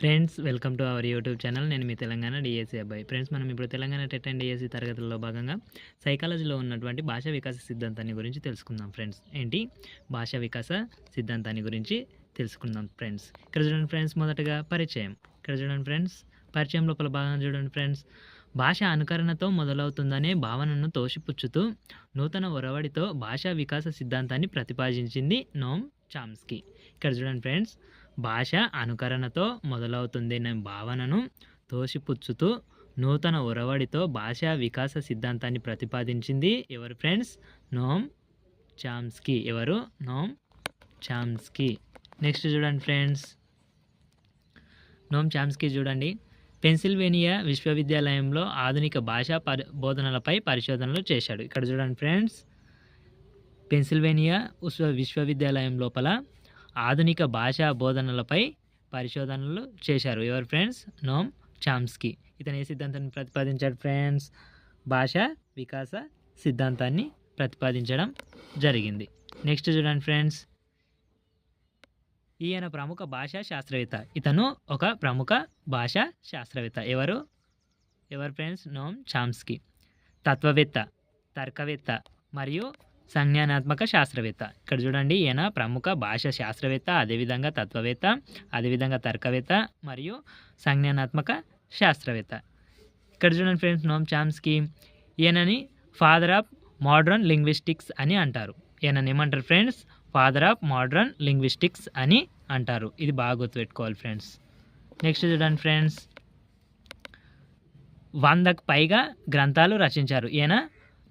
Friends welcome to our YouTube channel నేను మీ Telangana DSC అబ్బాయి. ఫ్రెండ్స్ మనం ఇప్పుడు తెలంగాణ టెట్ అండ్ డిఎస్సీ తరగతుల్లో భాగంగా సైకాలజీలో ఉన్నటువంటి భాషా వికాస సిద్ధాంతాన్ని గురించి తెలుసుకుందాం ఫ్రెండ్స్ ఏంటి? భాషా వికాస సిద్ధాంతాన్ని గురించి తెలుసుకుందాం ఫ్రెండ్స్ ఇక్కడ చూడండి ఫ్రెండ్స్ మొదటగా పరిచయం. ఇక్కడ చూడండి ఫ్రెండ్స్ పరిచయం లోపల భాగంగా చూడండి ఫ్రెండ్స్ భాష అనుకరణతో మొదలవుతుందనే భావనను తోసిపుచ్చుతూ నూతన ఒరవడితో భాషా వికాస సిద్ధాంతాన్ని ప్రతిపాదించింది నోమ్ చామ్స్కీ. ఇక్కడ చూడండి ఫ్రెండ్స్ భాష అనుకరణతో మొదలవుతుందనే భావనను తోసిపుచ్చుతూ నూతన ఒరవడితో భాషా వికాస సిద్ధాంతాన్ని ప్రతిపాదించింది ఎవరు ఫ్రెండ్స్? Noam Chomsky. ఎవరు? Noam Chomsky. నెక్స్ట్ చూడండి ఫ్రెండ్స్. నోమ్ చామ్స్కీ చూడండి. పెన్సిల్వేనియా విశ్వవిద్యాలయంలో ఆధునిక భాషా పరి బోధనలపై పరిశోధనలు చేశాడు. ఇక్కడ చూడండి ఫ్రెండ్స్. పెన్సిల్వేనియా విశ్వ విశ్వవిద్యాలయం లోపల ఆధునిక భాషా బోధనలపై పరిశోధనలు చేశారు. ఎవరు ఫ్రెండ్స్ నోమ్ చామ్స్కీ ఇతను ఏ సిద్ధాంతాన్ని ప్రతిపాదించాడు. ఫ్రెండ్స్ భాషా వికాస సిద్ధాంతాన్ని ప్రతిపాదించడం జరిగింది. నెక్స్ట్ చూడండి ఫ్రెండ్స్ ఈయన ప్రముఖ భాషా శాస్త్రవేత్త. ఇతను ఒక ప్రముఖ భాషా శాస్త్రవేత్త. ఎవరు? ఎవరు ఫ్రెండ్స్ నోమ్ చామ్స్కీ తత్వవేత్త తర్కవేత్త మరియు సంజ్ఞానాత్మక శాస్త్రవేత్త. ఇక్కడ చూడండి ఈయన ప్రముఖ భాష శాస్త్రవేత్త అదేవిధంగా తత్వవేత్త అదేవిధంగా తర్కవేత్త మరియు సంజ్ఞానాత్మక శాస్త్రవేత్త. ఇక్కడ చూడండి ఫ్రెండ్స్ నోమ్ చామ్స్కి ఈయనని ఫాదర్ ఆఫ్ మోడ్రన్ లింగ్విస్టిక్స్ అని అంటారు. ఈయనని ఏమంటారు friends? Father of modern linguistics అని అంటారు. ఇది బాగా గుర్తుపెట్టుకోవాలి ఫ్రెండ్స్. నెక్స్ట్ చూడండి ఫ్రెండ్స్. వందకు పైగా గ్రంథాలు రచించారు. ఈయన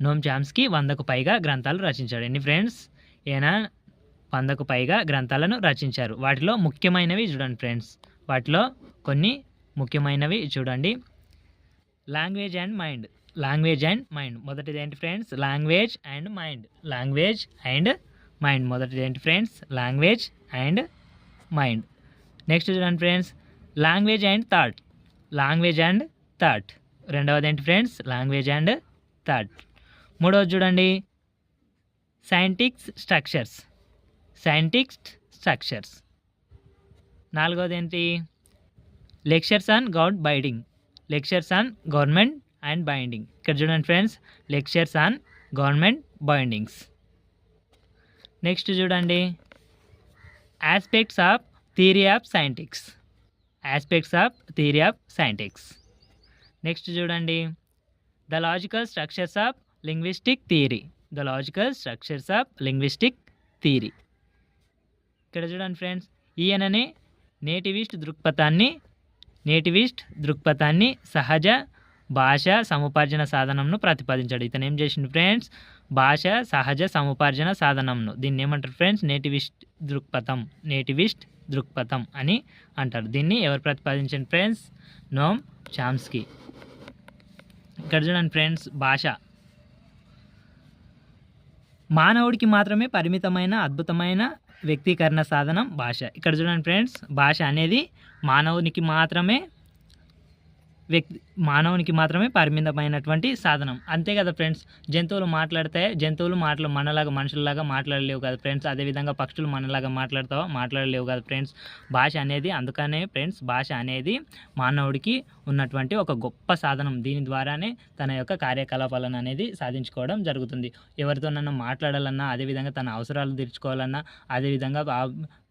నోమ్ చామ్స్కి వందకు పైగా గ్రంథాలు రచించాడు. ఎన్ని ఫ్రెండ్స్? ఈయన వందకు పైగా గ్రంథాలను రచించారు. వాటిలో ముఖ్యమైనవి చూడండి ఫ్రెండ్స్. వాటిలో కొన్ని ముఖ్యమైనవి చూడండి. Language and mind. Language and mind. మొదటిది ఏంటి friends? Language and mind. Language and mind. మొదటిది ఏంటి friends? Language and mind. Next చూడండి friends. Language and thought. Language and thought. రెండవది ఏంటి ఫ్రెండ్స్? Language and thought. మూడవది చూడండి. సైంటిక్స్ స్ట్రక్చర్స్ సైంటిక్స్ స్ట్రక్చర్స్ నాలుగవది ఏంటి? Lectures on government binding lectures on government and binding ఇక్కడ చూడండి friends lectures on government bindings next చూడండి. Aspects of theory of syntax aspects of theory of syntax next చూడండి. The logical structures of linguistic theory the logical structures of linguistic theory ఇక్కడ చూడండి friends ఈయననే nativist దృక్పథాన్ని nativist దృక్పథాన్ని సహజ భాష సముపార్జన సాధనంను ప్రతిపాదించాడు. ఇతను ఏం చేసిండు ఫ్రెండ్స్ భాష సహజ సముపార్జన సాధనంను. దీన్ని ఏమంటారు ఫ్రెండ్స్ నేటివిస్ట్ దృక్పథం. నేటివిస్ట్ దృక్పథం అని అంటారు. దీన్ని ఎవరు ప్రతిపాదించండి ఫ్రెండ్స్ నోమ్ చామ్స్కి. ఇక్కడ చూడండి ఫ్రెండ్స్ భాష మానవుడికి మాత్రమే పరిమితమైన అద్భుతమైన వ్యక్తీకరణ సాధనం భాష. ఇక్కడ చూడండి ఫ్రెండ్స్ భాష అనేది మానవునికి మాత్రమే వ్యక్తి మానవునికి మాత్రమే పరిమితమైనటువంటి సాధనం. అంతే కదా ఫ్రెండ్స్ జంతువులు మాట్లాడితే జంతువులు మాట్లా మనలాగా మనుషుల్లాగా మాట్లాడలేవు కదా ఫ్రెండ్స్ అదేవిధంగా పక్షులు మనలాగా మాట్లాడతావా? మాట్లాడలేవు కదా ఫ్రెండ్స్ భాష అనేది అందుకనే ఫ్రెండ్స్ భాష అనేది మానవుడికి ఉన్నటువంటి ఒక గొప్ప సాధనం దీని ద్వారానే తన యొక్క కార్యకలాపాలను అనేది సాధించుకోవడం జరుగుతుంది. ఎవరితోనన్నా మాట్లాడాలన్నా అదేవిధంగా తన అవసరాలు తీర్చుకోవాలన్నా అదేవిధంగా ఆ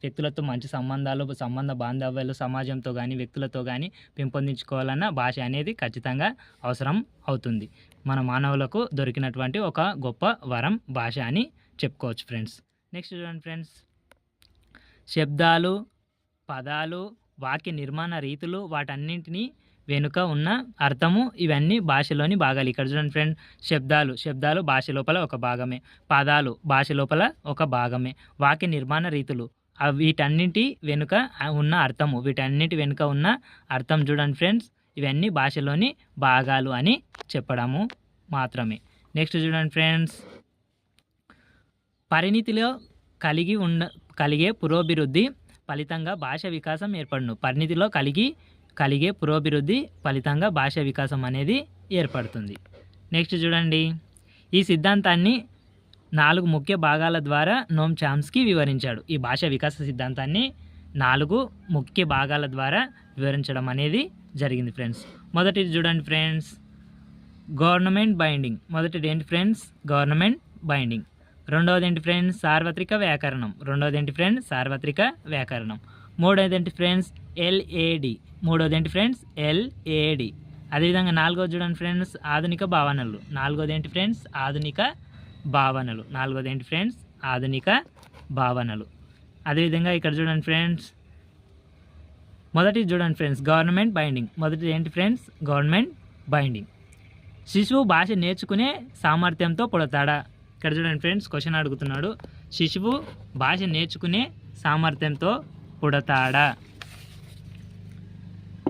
వ్యక్తులతో మంచి సంబంధాలు సంబంధ బాంధవ్యాలు సమాజంతో కానీ వ్యక్తులతో కానీ పెంపొందించుకోవాలన్నా భాష అనేది ఖచ్చితంగా అవసరం అవుతుంది. మన మానవులకు దొరికినటువంటి ఒక గొప్ప వరం భాష అని చెప్పుకోవచ్చు ఫ్రెండ్స్. నెక్స్ట్ చూడండి ఫ్రెండ్స్. శబ్దాలు పదాలు వాక్య నిర్మాణ రీతులు వాటన్నింటినీ వెనుక ఉన్న అర్థము ఇవన్నీ భాషలోని భాగాలు. ఇక్కడ చూడండి ఫ్రెండ్ శబ్దాలు. శబ్దాలు భాష లోపల ఒక భాగమే. పదాలు భాష లోపల ఒక భాగమే. వాక్య నిర్మాణ రీతులు. వీటన్నిటి వీటన్నింటి వెనుక ఉన్న అర్థము. వీటన్నిటి వెనుక ఉన్న అర్థం చూడండి ఫ్రెండ్స్ ఇవన్నీ భాషలోని భాగాలు అని చెప్పడము మాత్రమే. నెక్స్ట్ చూడండి ఫ్రెండ్స్ పరిణితిలో కలిగి ఉన్న కలిగే పురోభివృద్ధి ఫలితంగా భాష వికాసం ఏర్పడును. పరిణితిలో కలిగి కలిగే పురోభివృద్ధి ఫలితంగా భాష వికాసం అనేది ఏర్పడుతుంది. నెక్స్ట్ చూడండి. ఈ సిద్ధాంతాన్ని నాలుగు ముఖ్య భాగాల ద్వారా నోమ్ చామ్స్కి వివరించాడు. ఈ భాష వికాస సిద్ధాంతాన్ని నాలుగు ముఖ్య భాగాల ద్వారా వివరించడం అనేది జరిగింది ఫ్రెండ్స్. మొదటిది చూడండి ఫ్రెండ్స్. గవర్నమెంట్ బైండింగ్ మొదటిది ఏంటి ఫ్రెండ్స్? గవర్నమెంట్ బైండింగ్ రెండవది ఏంటి ఫ్రెండ్స్? సార్వత్రిక వ్యాకరణం. రెండవది ఏంటి ఫ్రెండ్స్? సార్వత్రిక వ్యాకరణం. మూడోదేంటి ఫ్రెండ్స్? ఎల్ఏడి మూడోదేంటి ఫ్రెండ్స్? ఎల్ఏడి అదేవిధంగా నాలుగోది చూడండి ఫ్రెండ్స్ ఆధునిక భావనలు. నాలుగోదేంటి ఫ్రెండ్స్? ఆధునిక భావనలు. నాలుగోదేంటి ఫ్రెండ్స్? ఆధునిక భావనలు. అదేవిధంగా ఇక్కడ చూడండి ఫ్రెండ్స్ మొదటి చూడండి ఫ్రెండ్స్ గవర్నమెంట్ బైండింగ్ మొదటిది ఏంటి ఫ్రెండ్స్? గవర్నమెంట్ బైండింగ్ శిశువు భాష నేర్చుకునే సామర్థ్యంతో పుడతాడా? ఇక్కడ చూడండి ఫ్రెండ్స్ క్వశ్చన్ అడుగుతున్నాడు. శిశువు భాష నేర్చుకునే సామర్థ్యంతో పుడతాడా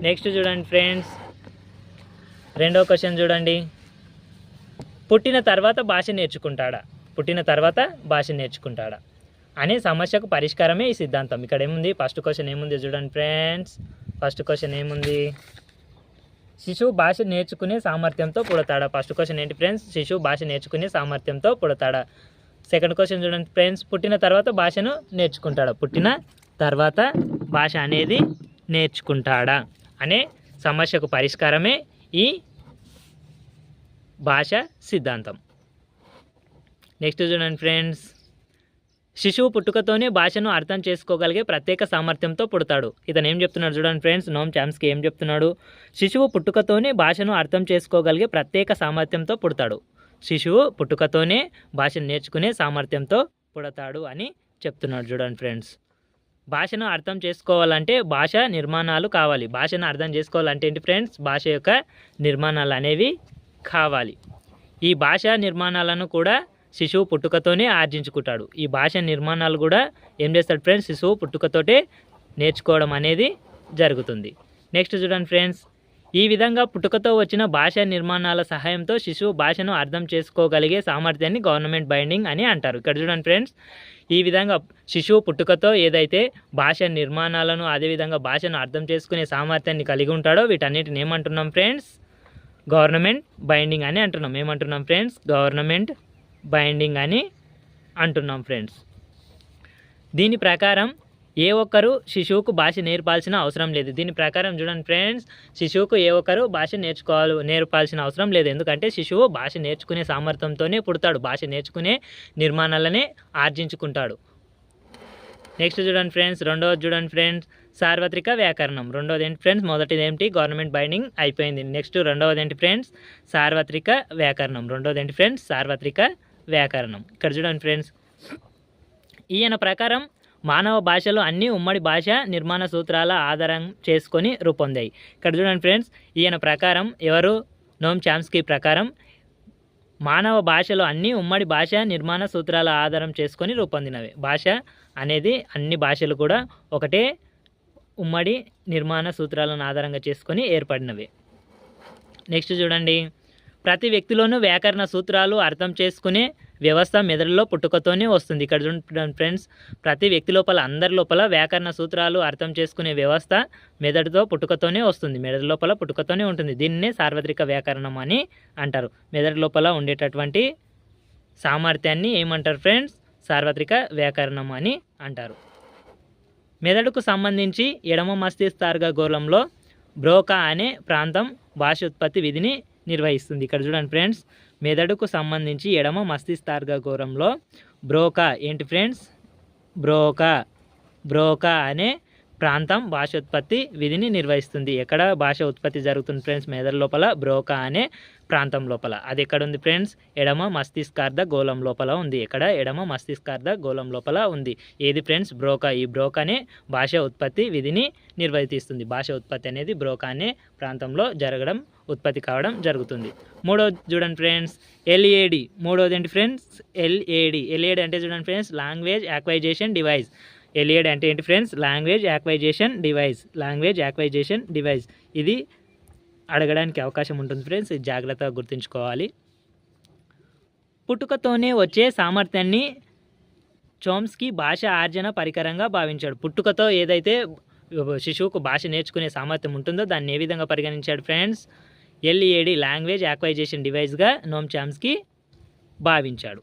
నెక్స్ట్ చూడండి ఫ్రెండ్స్ రెండో క్వశ్చన్ చూడండి. పుట్టిన తర్వాత భాష నేర్చుకుంటాడా? పుట్టిన తర్వాత భాష నేర్చుకుంటాడా? అనే సమస్యకు పరిష్కారమే ఈ సిద్ధాంతం. ఇక్కడ ఏముంది? ఫస్ట్ క్వశ్చన్ ఏముంది చూడండి ఫ్రెండ్స్ ఫస్ట్ క్వశ్చన్ ఏముంది? శిశువు భాష నేర్చుకునే సామర్థ్యంతో పుడతాడా? ఫస్ట్ క్వశ్చన్ ఏంటి ఫ్రెండ్స్ శిశువు భాష నేర్చుకునే సామర్థ్యంతో పుడతాడా? సెకండ్ క్వశ్చన్ చూడండి ఫ్రెండ్స్ పుట్టిన తర్వాత భాషను నేర్చుకుంటాడా? పుట్టిన తర్వాత భాష అనేది నేర్చుకుంటాడా అనే సమస్యకు పరిష్కారమే ఈ భాష సిద్ధాంతం. నెక్స్ట్ చూడండి ఫ్రెండ్స్ శిశువు పుట్టుకతోనే భాషను అర్థం చేసుకోగలిగే ప్రత్యేక సామర్థ్యంతో పుడతాడు. ఇతను ఏం చెప్తున్నాడు చూడండి ఫ్రెండ్స్ నోమ్ చామ్స్కి ఏం చెప్తున్నాడు? శిశువు పుట్టుకతోనే భాషను అర్థం చేసుకోగలిగే ప్రత్యేక సామర్థ్యంతో పుడతాడు. శిశువు పుట్టుకతోనే భాషను నేర్చుకునే సామర్థ్యంతో పుడతాడు అని చెప్తున్నాడు చూడండి ఫ్రెండ్స్ భాషను అర్థం చేసుకోవాలంటే భాష నిర్మాణాలు కావాలి. భాషను అర్థం చేసుకోవాలంటే ఏంటి ఫ్రెండ్స్? భాష యొక్క నిర్మాణాలు అనేవి కావాలి. ఈ భాష నిర్మాణాలను కూడా శిశువు పుట్టుకతోనే ఆర్జించుకుంటాడు. ఈ భాష నిర్మాణాలు కూడా ఏం చేస్తాడు ఫ్రెండ్స్? శిశువు పుట్టుకతోటే నేర్చుకోవడం అనేది జరుగుతుంది. నెక్స్ట్ చూడండి ఫ్రెండ్స్. ఈ విధంగా పుట్టుకతో వచ్చిన భాష నిర్మాణాల సహాయంతో శిశువు భాషను అర్థం చేసుకోగలిగే సామర్థ్యాన్ని గవర్నమెంట్ బైండింగ్ అని అంటారు. ఇక్కడ చూడండి ఫ్రెండ్స్ ఈ విధంగా శిశువు పుట్టుకతో ఏదైతే భాష నిర్మాణాలను అదేవిధంగా భాషను అర్థం చేసుకునే సామర్థ్యాన్ని కలిగి ఉంటాడో వీటన్నిటిని ఏమంటున్నాం ఫ్రెండ్స్? గవర్నమెంట్ బైండింగ్ అని అంటున్నాం. ఏమంటున్నాం ఫ్రెండ్స్? గవర్నమెంట్ బైండింగ్ అని అంటున్నాం ఫ్రెండ్స్. దీని ప్రకారం ఏ ఒక్కరు శిశువుకు భాష నేర్పాల్సిన అవసరం లేదు. దీని ప్రకారం చూడండి ఫ్రెండ్స్ శిశువుకు ఏ ఒక్కరు భాష నేర్చుకోవాలి నేర్పాల్సిన అవసరం లేదు. ఎందుకంటే శిశువు భాష నేర్చుకునే సామర్థ్యంతోనే పుడతాడు. భాష నేర్చుకునే నిర్మాణాలనే ఆర్జించుకుంటాడు. నెక్స్ట్ చూడండి ఫ్రెండ్స్ రెండవది చూడండి ఫ్రెండ్స్ సార్వత్రిక వ్యాకరణం. రెండవది ఏంటి ఫ్రెండ్స్ మొదటిది ఏంటి? గవర్నమెంట్ బైండింగ్ అయిపోయింది. నెక్స్ట్ రెండవది ఏంటి ఫ్రెండ్స్? సార్వత్రిక వ్యాకరణం. రెండవది ఏంటి ఫ్రెండ్స్? సార్వత్రిక వ్యాకరణం. ఇక్కడ చూడండి ఫ్రెండ్స్ ఈయన ప్రకారం మానవ భాషలు అన్ని ఉమ్మడి భాష నిర్మాణ సూత్రాల ఆధారం చేసుకొని రూపొందాయి. ఇక్కడ చూడండి ఫ్రెండ్స్ ఈయన ప్రకారం ఎవరు? నోమ్ చామ్స్కీ ప్రకారం మానవ భాషలు అన్ని ఉమ్మడి భాష నిర్మాణ సూత్రాల ఆధారం చేసుకొని రూపొందినవి. భాష అనేది అన్ని భాషలు కూడా ఒకటే ఉమ్మడి నిర్మాణ సూత్రాలను ఆధారంగా చేసుకొని ఏర్పడినవి. నెక్స్ట్ చూడండి ప్రతి వ్యక్తిలోనూ వ్యాకరణ సూత్రాలు అర్థం చేసుకునే వ్యవస్థ మెదడులో పుట్టుకతోనే వస్తుంది. ఇక్కడ చూడండి ఫ్రెండ్స్ ప్రతి వ్యక్తి లోపల అందరి లోపల వ్యాకరణ సూత్రాలు అర్థం చేసుకునే వ్యవస్థ మెదడుతో పుట్టుకతోనే వస్తుంది. మెదడు లోపల పుట్టుకతోనే ఉంటుంది. దీన్నే సార్వత్రిక వ్యాకరణం అని అంటారు. మెదడు లోపల ఉండేటటువంటి సామర్థ్యాన్ని ఏమంటారు ఫ్రెండ్స్? సార్వత్రిక వ్యాకరణం అని అంటారు. మెదడుకు సంబంధించి ఎడమ మస్తిష్కార్గ గోళంలో బ్రోకా అనే ప్రాంతం భాష ఉత్పత్తి విధిని నిర్వహిస్తుంది. ఇక్కడ చూడండి ఫ్రెండ్స్ మెదడుకు సంబంధించి ఎడమ మస్తిష్కార్గోరంలో బ్రోకా ఏంటి ఫ్రెండ్స్? బ్రోకా. బ్రోకా అనే ప్రాంతం భాష ఉత్పత్తి విధిని నిర్వహిస్తుంది. ఎక్కడ భాష ఉత్పత్తి జరుగుతుంది ఫ్రెండ్స్? మెదడు లోపల బ్రోకా అనే ప్రాంతం లోపల. అది ఎక్కడ ఉంది ఫ్రెండ్స్? ఎడమ మస్తిష్కార్ధ గోళం లోపల ఉంది. ఇక్కడ ఎడమ మస్తిష్కార్ధ గోళం లోపల ఉంది. ఏది ఫ్రెండ్స్? బ్రోకా. ఈ బ్రోకానే భాష ఉత్పత్తి విధిని నిర్వర్తిస్తుంది భాష ఉత్పత్తి అనేది బ్రోకా అనే ప్రాంతంలో జరగడం ఉత్పత్తి కావడం జరుగుతుంది. మూడోది చూడండి ఫ్రెండ్స్. ఎల్ఏడి మూడోది ఏంటి ఫ్రెండ్స్? ఎల్ఏడి ఎల్ఏడి అంటే చూడండి friends language acquisition device LAD అంటే ఏంటి friends? Language acquisition device language acquisition device ఇది అడగడానికి అవకాశం ఉంటుంది ఫ్రెండ్స్. జాగ్రత్తగా గుర్తుంచుకోవాలి. పుట్టుకతోనే వచ్చే సామర్థ్యాన్ని చోమ్స్కి భాష ఆర్జన పరికరంగా భావించాడు. పుట్టుకతో ఏదైతే శిశువుకు భాష నేర్చుకునే సామర్థ్యం ఉంటుందో దాన్ని ఏ విధంగా పరిగణించాడు ఫ్రెండ్స్? ఎల్ఈఏడి లాంగ్వేజ్ యాక్వైజేషన్ డివైస్గా నోమ్ చామ్స్కి భావించాడు.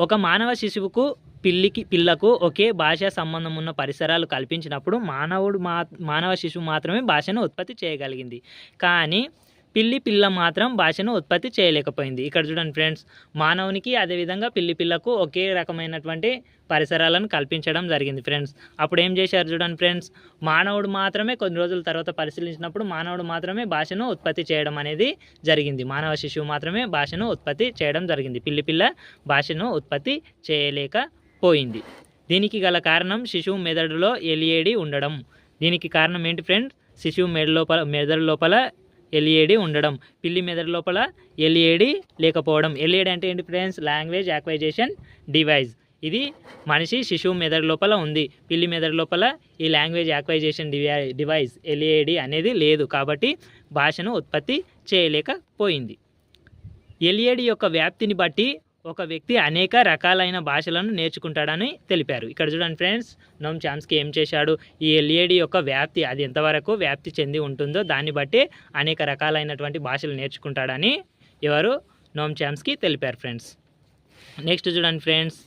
ఒక మానవ శిశువుకు పిల్లికి పిల్లకు ఒకే భాషా సంబంధం ఉన్న పరిసరాలు కల్పించినప్పుడు మానవుడు మా మానవ శిశువు మాత్రమే భాషను ఉత్పత్తి చేయగలిగింది. కానీ పిల్లి పిల్ల మాత్రం భాషను ఉత్పత్తి చేయలేకపోయింది. ఇక్కడ చూడండి ఫ్రెండ్స్ మానవునికి అదేవిధంగా పిల్లి పిల్లకు ఒకే రకమైనటువంటి పరిసరాలను కల్పించడం జరిగింది ఫ్రెండ్స్. అప్పుడు ఏం చేశారు చూడండి ఫ్రెండ్స్ మానవుడు మాత్రమే కొన్ని రోజుల తర్వాత పరిశీలించినప్పుడు మానవుడు మాత్రమే భాషను ఉత్పత్తి చేయడం అనేది జరిగింది. మానవ శిశువు మాత్రమే భాషను ఉత్పత్తి చేయడం జరిగింది. పిల్లి పిల్ల భాషను ఉత్పత్తి చేయలేక పోయింది. దీనికి గల కారణం శిశువు మెదడులో ఎలిఏడి ఉండడం. దీనికి కారణం ఏంటి ఫ్రెండ్స్? శిశువు మెడ లోపల మెదడు లోపల ఎల్ఈడి ఉండడం. పిల్లి మెదడు లోపల ఎల్ఈడి లేకపోవడం. ఎల్ఈడి అంటే ఏంటి ఫ్రెండ్స్? Language యాక్వైజేషన్ device. ఇది మనిషి శిశువు మెదడు లోపల ఉంది. పిల్లి మెదడు లోపల ఈ language acquisition device device LAD అనేది లేదు కాబట్టి భాషను ఉత్పత్తి చేయలేకపోయింది. ఎల్ఏడి యొక్క వ్యాప్తిని బట్టి ఒక వ్యక్తి అనేక రకాలైన భాషలను నేర్చుకుంటాడని తెలిపారు. ఇక్కడ చూడండి ఫ్రెండ్స్ నోమ్ చామ్స్కి ఏం చేశాడు? ఈ ఎల్ఈడి యొక్క వ్యాప్తి అది ఎంతవరకు వ్యాప్తి చెంది ఉంటుందో దాన్ని బట్టి అనేక రకాలైనటువంటి భాషలు నేర్చుకుంటాడని ఎవరు? నోమ్ చామ్స్కి తెలిపారు ఫ్రెండ్స్. నెక్స్ట్ చూడండి ఫ్రెండ్స్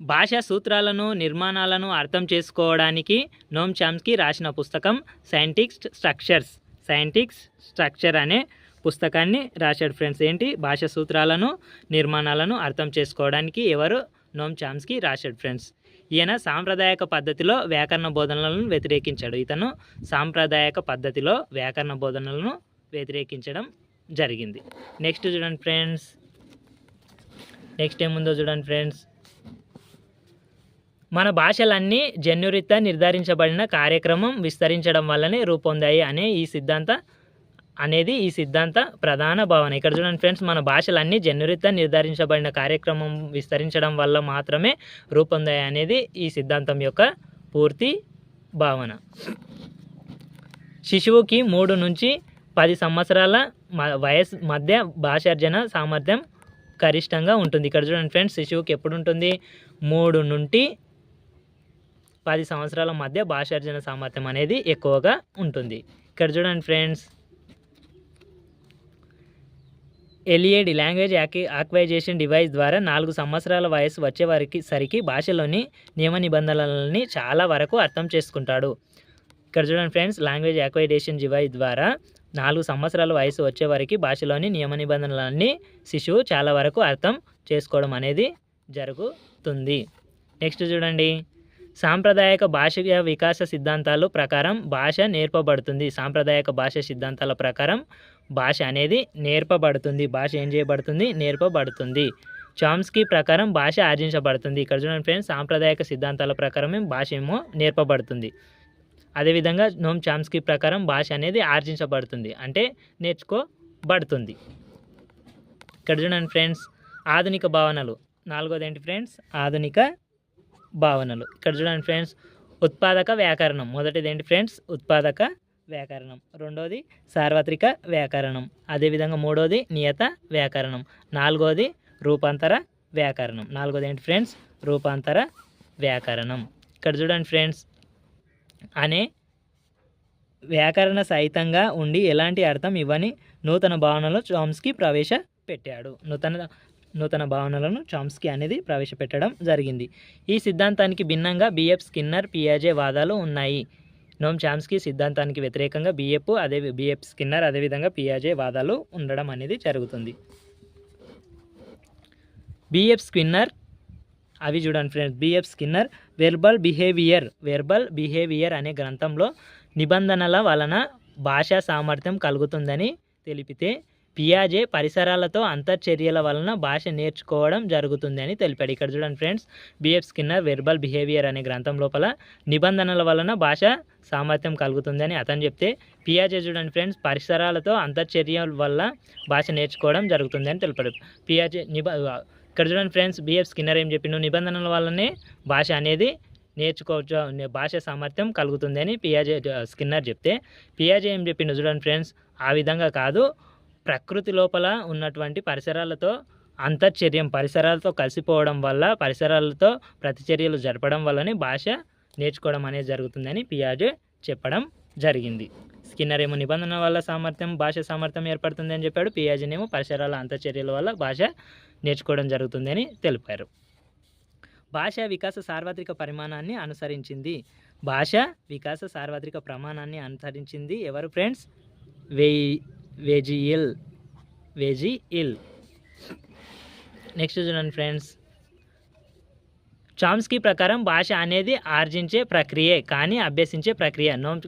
భాషా సూత్రాలను నిర్మాణాలను అర్థం చేసుకోవడానికి నోమ్ చామ్స్కి రాసిన పుస్తకం సైంటిక్స్ స్ట్రక్చర్స్. సైంటిక్స్ స్ట్రక్చర్ అనే పుస్తకాన్ని రాశాడు ఫ్రెండ్స్. ఏంటి? భాష సూత్రాలను నిర్మాణాలను అర్థం చేసుకోవడానికి ఎవరు? నోమ్ చామ్స్కి రాశాడు ఫ్రెండ్స్. ఈయన సాంప్రదాయక పద్ధతిలో వ్యాకరణ బోధనలను వ్యతిరేకించాడు. ఇతను సాంప్రదాయక పద్ధతిలో వ్యాకరణ బోధనలను వ్యతిరేకించడం జరిగింది. నెక్స్ట్ చూడండి ఫ్రెండ్స్. నెక్స్ట్ ఏముందో చూడండి ఫ్రెండ్స్. మన భాషలన్నీ జన్యురీత్యా నిర్ధారించబడిన కార్యక్రమం విస్తరించడం వల్లనే రూపొందాయి అనే ఈ సిద్ధాంత అనేది ఈ సిద్ధాంత ప్రధాన భావన. ఇక్కడ చూడండి ఫ్రెండ్స్ మన భాషలన్నీ జన్యురీత్యా నిర్ధారించబడిన కార్యక్రమం విస్తరించడం వల్ల మాత్రమే రూపొందాయి అనేది ఈ సిద్ధాంతం యొక్క పూర్తి భావన. శిశువుకి మూడు నుంచి పది సంవత్సరాల మ- వయసు మధ్య భాషార్జన సామర్థ్యం గరిష్టంగా ఉంటుంది. ఇక్కడ చూడండి ఫ్రెండ్స్ శిశువుకి ఎప్పుడు ఉంటుంది మూడు నుండి పది సంవత్సరాల మధ్య భాషార్జన సామర్థ్యం అనేది ఎక్కువగా ఉంటుంది. ఇక్కడ చూడండి ఫ్రెండ్స్ ఎల్ఈడి లాంగ్వేజ్ యాక్వి ఆక్వైజేషన్ డివైస్ ద్వారా నాలుగు సంవత్సరాల వయసు వచ్చే వారికి సరికి భాషలోని నియమ నిబంధనలని చాలా వరకు అర్థం చేసుకుంటాడు. ఇక్కడ చూడండి ఫ్రెండ్స్ లాంగ్వేజ్ యాక్వైజేషన్ డివైస్ ద్వారా నాలుగు సంవత్సరాల వయసు వచ్చేవారికి భాషలోని నియమ నిబంధనలన్నీ శిశువు చాలా వరకు అర్థం చేసుకోవడం అనేది జరుగుతుంది. నెక్స్ట్ చూడండి. సాంప్రదాయక భాష వికాస సిద్ధాంతాలు ప్రకారం భాష నేర్పబడుతుంది. సాంప్రదాయక భాష సిద్ధాంతాల ప్రకారం భాష అనేది నేర్పబడుతుంది. భాష ఏం చేయబడుతుంది? నేర్పబడుతుంది. చామ్స్కీ ప్రకారం భాష ఆర్జించబడుతుంది. ఇక్కడ చూడండి ఫ్రెండ్స్ సాంప్రదాయక సిద్ధాంతాల ప్రకారమే భాష ఏమో నేర్పబడుతుంది. అదేవిధంగా నోమ్ చామ్స్కీ ప్రకారం భాష అనేది ఆర్జించబడుతుంది. అంటే నేర్చుకోబడుతుంది. ఇక్కడ చూడండి ఫ్రెండ్స్ ఆధునిక భావనలు. నాలుగోది ఏంటి ఫ్రెండ్స్? ఆధునిక భావనలు. ఇక్కడ చూడండి ఫ్రెండ్స్ ఉత్పాదక వ్యాకరణం. మొదటిది ఏంటి ఫ్రెండ్స్? ఉత్పాదక వ్యాకరణం. రెండోది సార్వత్రిక వ్యాకరణం. అదేవిధంగా మూడోది నియత వ్యాకరణం. నాలుగోది రూపాంతర వ్యాకరణం. నాలుగోది ఏంటి ఫ్రెండ్స్? రూపాంతర వ్యాకరణం. ఇక్కడ చూడండి ఫ్రెండ్స్ అనే వ్యాకరణ సహితంగా ఉండి ఎలాంటి అర్థం ఇవ్వని నూతన భావనలో చామ్స్కీ ప్రవేశపెట్టాడు. నూతన నూతన భావనలను చామ్స్కీ అనేది ప్రవేశపెట్టడం జరిగింది. ఈ సిద్ధాంతానికి భిన్నంగా బిఎఫ్ స్కిన్నర్ పియాజే వాదాలు ఉన్నాయి. నోమ్ చామ్స్కీ సిద్ధాంతానికి వ్యతిరేకంగా బిఎఫ్ అదే బిఎఫ్ స్కిన్నర్ అదేవిధంగా పియాజే వాదాలు ఉండడం అనేది జరుగుతుంది. బిఎఫ్ స్కిన్నర్ అవి చూడండి friends. BF Skinner verbal behaviour verbal behaviour అనే గ్రంథంలో నిబంధనల వలన భాషా సామర్థ్యం కలుగుతుందని తెలిపితే పియాజే పరిసరాలతో అంతర్చర్యల వలన భాష నేర్చుకోవడం జరుగుతుంది అని తెలిపాడు. ఇక్కడ చూడండి friends BF Skinner verbal behaviour అనే గ్రంథం లోపల నిబంధనల వలన భాష సామర్థ్యం కలుగుతుందని అతను చెప్తే పియాజే చూడండి ఫ్రెండ్స్ పరిసరాలతో అంతర్చర్య వల్ల భాష నేర్చుకోవడం జరుగుతుంది అని తెలిపాడు. పియాజే నిబ ఇక్కడ చూడండి ఫ్రెండ్స్ బిఎఫ్ స్కిన్నర్ ఏం చెప్పిండు? నిబంధనల వల్లనే భాష అనేది నేర్చుకోవచ్చు భాష సామర్థ్యం కలుగుతుంది అని పియాజే స్కిన్నర్ చెప్తే పియాజే ఏం చెప్పిండు చూడండి ఫ్రెండ్స్ ఆ విధంగా కాదు ప్రకృతి లోపల ఉన్నటువంటి పరిసరాలతో అంతర్చర్యం పరిసరాలతో కలిసిపోవడం వల్ల పరిసరాలతో ప్రతిచర్యలు జరపడం వల్లనే భాష నేర్చుకోవడం అనేది జరుగుతుందని పియాజే చెప్పడం జరిగింది. స్కిన్నర్ ఏమో నిబంధన వల్ల సామర్థ్యం భాష సామర్థ్యం ఏర్పడుతుంది అని చెప్పాడు. పియాజేనేమో పరిసరాల అంతర్చర్యల వల్ల భాష నేర్చుకోవడం జరుగుతుందని తెలిపారు. భాష వికాస సార్వత్రిక పరిమాణాన్ని అనుసరించింది. భాష వికాస సార్వత్రిక ప్రమాణాన్ని అనుసరించింది ఎవరు ఫ్రెండ్స్? వెయ్యి వెజియిల్ ఇల్ నెక్స్ట్ చూడండి ఫ్రెండ్స్ చామ్స్కీ ప్రకారం భాష అనేది ఆర్జించే ప్రక్రియే కానీ అభ్యసించే ప్రక్రియ. నోమ్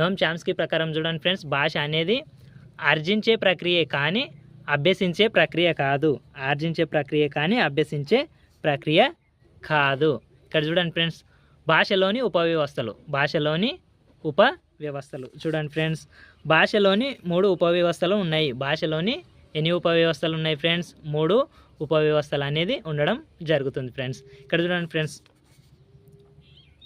నోమ్ చామ్స్కీ ప్రకారం చూడండి ఫ్రెండ్స్ భాష అనేది ఆర్జించే ప్రక్రియే కానీ అభ్యసించే ప్రక్రియ కాదు. ఆర్జించే ప్రక్రియ కానీ అభ్యసించే ప్రక్రియ కాదు. ఇక్కడ చూడండి ఫ్రెండ్స్ భాషలోని ఉపవ్యవస్థలు భాషలోని ఉప వ్యవస్థలు. చూడండి ఫ్రెండ్స్ భాషలోని మూడు ఉపవ్యవస్థలు ఉన్నాయి. భాషలోని ఎన్ని ఉపవ్యవస్థలు ఉన్నాయి ఫ్రెండ్స్? మూడు ఉపవ్యవస్థలు అనేది ఉండడం జరుగుతుంది ఫ్రెండ్స్. ఇక్కడ చూడండి ఫ్రెండ్స్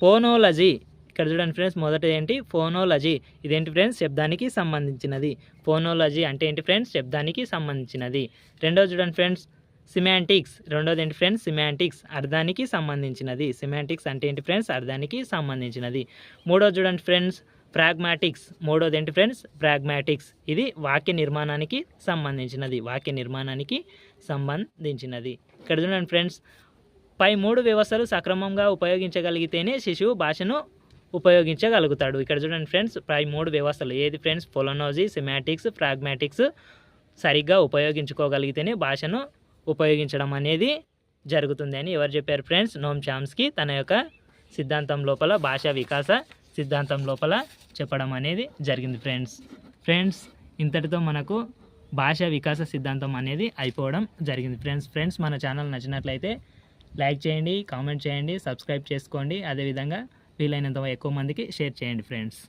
ఫోనోలజీ. ఇక్కడ చూడండి ఫ్రెండ్స్ మొదట ఏంటి? ఫోనోలజీ. ఇదేంటి ఫ్రెండ్స్? శబ్దానికి సంబంధించినది. ఫోనోలజీ అంటే ఏంటి ఫ్రెండ్స్? శబ్దానికి సంబంధించినది. రెండోది చూడండి ఫ్రెండ్స్ సిమాంటిక్స్. రెండోది ఏంటి ఫ్రెండ్స్? సిమాంటిక్స్. అర్థానికి సంబంధించినది. సిమాంటిక్స్ అంటే ఏంటి ఫ్రెండ్స్? అర్థానికి సంబంధించినది. మూడోది చూడండి ఫ్రెండ్స్ ప్రాగ్మాటిక్స్. మూడోది ఏంటి ఫ్రెండ్స్? ప్రాగ్మాటిక్స్. ఇది వాక్య నిర్మాణానికి సంబంధించినది. వాక్య నిర్మాణానికి సంబంధించినది. ఇక్కడ చూడండి ఫ్రెండ్స్. పై మూడు వ్యవస్థలు సక్రమంగా ఉపయోగించగలిగితేనే శిశువు భాషను ఉపయోగించగలుగుతాడు. ఇక్కడ చూడండి ఫ్రెండ్స్. పై మూడు వ్యవస్థలు. ఏది ఫ్రెండ్స్? పొలనోజీ సిమాటిక్స్ ప్రాగ్మాటిక్స్. సరిగ్గా ఉపయోగించుకోగలిగితేనే భాషను ఉపయోగించడం అనేది జరుగుతుంది అని ఎవరు చెప్పారు ఫ్రెండ్స్? నోమ్ చామ్స్కి తన యొక్క సిద్ధాంతం లోపల భాషా వికాస సిద్ధాంతం లోపల చెప్పడం అనేది జరిగింది ఫ్రెండ్స్ ఫ్రెండ్స్ ఇంతటితో మనకు భాష వికాస సిద్ధాంతం అనేది అయిపోవడం జరిగింది. ఫ్రెండ్స్ ఫ్రెండ్స్ మన ఛానల్ నచ్చినట్లయితే లైక్ చేయండి కామెంట్ చేయండి సబ్స్క్రైబ్ చేసుకోండి. అదేవిధంగా వీలైనంత ఎక్కువ మందికి షేర్ చేయండి ఫ్రెండ్స్